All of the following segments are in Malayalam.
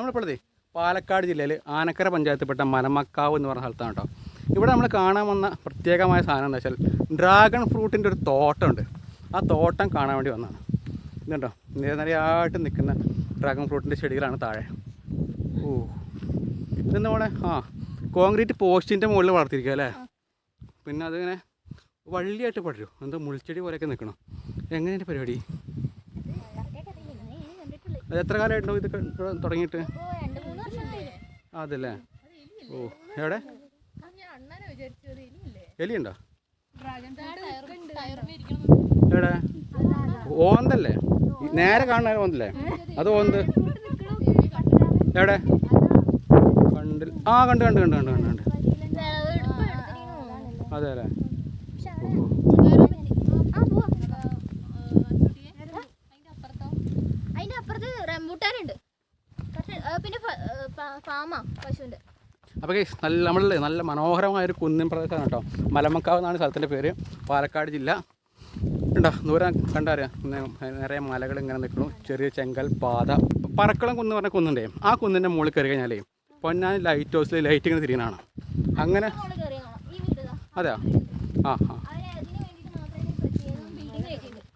നമ്മളിപ്പോഴേ പാലക്കാട് ജില്ലയിൽ ആനക്കര പഞ്ചായത്തിൽപ്പെട്ട മലമക്കാവ് എന്ന് പറഞ്ഞ സ്ഥലത്താണ് കേട്ടോ. ഇവിടെ നമ്മൾ കാണാൻ വന്ന പ്രത്യേകമായ സാധനം എന്താ വെച്ചാൽ ഡ്രാഗൺ ഫ്രൂട്ടിന്റെ ഒരു തോട്ടമുണ്ട്. ആ തോട്ടം കാണാൻ വേണ്ടി വന്നതാണ്. ഇതുണ്ടോ? നിരനിരയായിട്ട് നിൽക്കുന്ന ഡ്രാഗൺ ഫ്രൂട്ടിന്റെ ചെടികളാണ് താഴെ. ഓ. ഇതെന്താ നമ്മളെ ആ കോൺക്രീറ്റ് പോസ്റ്റിന്റെ മുകളിൽ വളർത്തിയിരിക്കുക അല്ലേ? പിന്നെ അതിങ്ങനെ വള്ളിയായിട്ട് പടരും. എന്തോ മുൾച്ചെടി പോലെയൊക്കെ നിൽക്കണം. എങ്ങനെയാണ് പരിപാടി? എത്ര കാലമായിട്ടുണ്ടോ ഇത് തുടങ്ങിയിട്ട്? അതല്ലേ ഓ എവിടെ? എലിയുണ്ടോ? എവിടെ? ഓന്തല്ലേ? നേരെ കാണുന്ന ഓന്തല്ലേ? അത് ഓന്ത്. എവിടെ? കണ്ടിൽ. ആ കണ്ട് കണ്ട് കണ്ട് കണ്ട് കണ്ട് കണ്ട്. അതെ അല്ലേ ഓ, ഓ. അതിന്റെ അപ്പുറത്ത് റംബൂട്ടാനുണ്ട് കുറച്ച്, ആ, പിന്നെ ഫാമാ പശുവിന്റെ അപ്പോൾ ഗൈസ് നല്ല നമ്മളുടെ നല്ല മനോഹരമായ ഒരു കുന്നിൻ പ്രദേശമാണ് കേട്ടോ. മലമക്കാവ് എന്നാണ് സ്ഥലത്തിന്റെ പേര്. പാലക്കാട് ജില്ല. ഉണ്ടോ? ദൂരം കണ്ടറിയാം നിറയെ മലകൾ ഇങ്ങനെ നിൽക്കുന്നു. ചെറിയ ചെങ്കൽ പാത. പറക്കളം കുന്ന് പറഞ്ഞ കുന്നുണ്ടേ. ആ കുന്നിന്റെ മുകളിൽ കയറി കഴിഞ്ഞാലേ പൊന്നാൻ ലൈറ്റ് ഹൗസിൽ ലൈറ്റ് ഇങ്ങനെ തിരിയണാണ് അങ്ങനെ. അതെയോ? ആ ആ.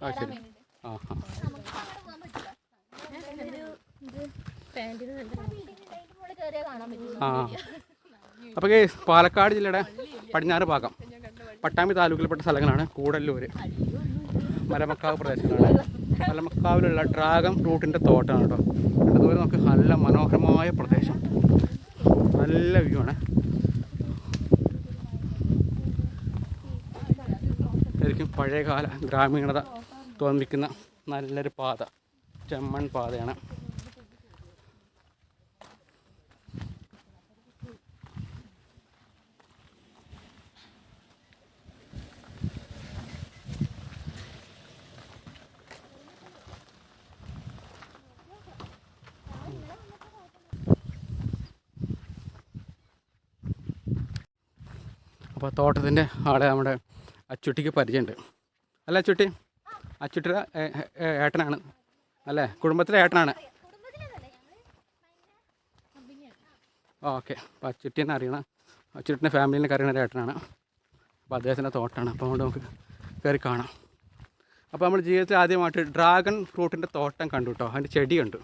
ആ ശരി. ആ ആ. പറ്റും. അപ്പോൾ പാലക്കാട് ജില്ലയുടെ പടിഞ്ഞാറ് ഭാഗം. പട്ടാമ്പി താലൂക്കിൽപ്പെട്ട സ്ഥലങ്ങളാണ് കൂടല്ലൂർ മലമക്കാവ് പ്രദേശങ്ങളാണ്. മലമക്കാവിലുള്ള ഡ്രാഗൺ ഫ്രൂട്ടിന്റെ തോട്ടമാണ് കേട്ടോ അതുപോലെ നമുക്ക് നല്ല മനോഹരമായ പ്രദേശം. നല്ല വ്യൂ ആണ്. ശരിക്കും പഴയകാല ഗ്രാമീണത തോന്നിക്കുന്ന നല്ലൊരു പാത. ചെമ്മൺ പാതയാണ്. അപ്പോൾ തോട്ടത്തിന്റെ ആളെ നമ്മുടെ അച്ചുട്ടിക്ക് പരിചയമുണ്ട്. അല്ല അച്ചുട്ടി? അച്ചുട്ടിയുടെ ഏട്ടനാണ്. അല്ലേ? കുടുംബത്തിലെ ഏട്ടനാണ്. ഓക്കെ. അപ്പോൾ അച്ചുട്ടിനെ അറിയണം അച്ചുട്ടിന്റെ ഫാമിലിനെ അറിയണ ഒരു ഏട്ടനാണ്. അപ്പോൾ അദ്ദേഹത്തിന്റെ തോട്ടമാണ് അപ്പോൾ അതുകൊണ്ട് നമുക്ക് കയറി കാണാം. അപ്പോൾ നമ്മൾ ജീവിതത്തിൽ ആദ്യമായിട്ട് ഡ്രാഗൺ ഫ്രൂട്ടിന്റെ തോട്ടം കണ്ടു കേട്ടോ. അതിന്റെ ചെടിയുണ്ട്.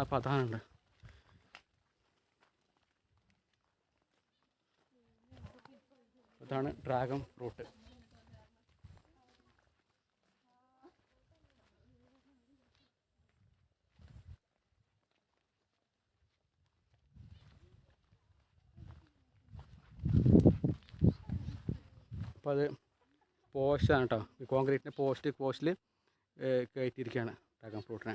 അപ്പോൾ അതാണുണ്ട് ഇതാണ് ഡ്രാഗൺ ഫ്രൂട്ട്. അപ്പോൾ അത് പോസ്റ്റാണ് കേട്ടോ ഈ കോൺക്രീറ്റിന്റെ പോസ്റ്റ് പോസ്റ്റിൽ കയറ്റിയിരിക്കുകയാണ് ഡ്രാഗൺ ഫ്രൂട്ടിനെ.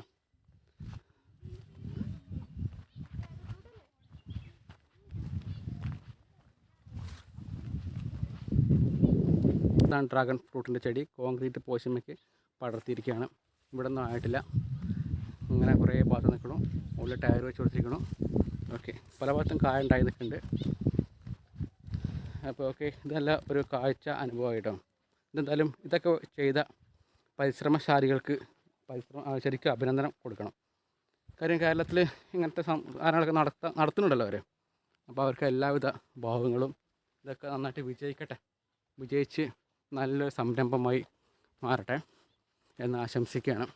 ഇതാണ് ഡ്രാഗൺ ഫ്രൂട്ടിന്റെ ചെടി. കോൺക്രീറ്റ് പോശമയ്ക്ക് പടർത്തിയിരിക്കുകയാണ്. ഇവിടെ ഒന്നും ആയിട്ടില്ല. ഇങ്ങനെ കുറേ ഭാഗത്ത് നിൽക്കണം. ഉള്ളിൽ ടയർ വെച്ച് കൊടുത്തിരിക്കണം. ഓക്കെ. പല ഭാഗത്തും കായ ഉണ്ടായി നിൽക്കുന്നുണ്ട്. അപ്പോൾ ഓക്കെ ഇതല്ല ഒരു കാഴ്ച അനുഭവമായിട്ടോ ഇതെന്തായാലും ഇതൊക്കെ ചെയ്ത പരിശ്രമശാലികൾക്ക് പരിശ്രമ ശരിക്കും അഭിനന്ദനം കൊടുക്കണം. കാര്യം കേരളത്തിൽ ഇങ്ങനത്തെ സം- സാധനങ്ങളൊക്കെ നടത്ത നടത്തുന്നുണ്ടല്ലോ അവർ അപ്പോൾ അവർക്ക് എല്ലാവിധ ഭാവങ്ങളും ഇതൊക്കെ നന്നായിട്ട് വിജയിക്കട്ടെ. വിജയിച്ച് നല്ലൊരു സംരംഭമായി മാറട്ടെ എന്ന് ആശംസിക്കുകയാണ്.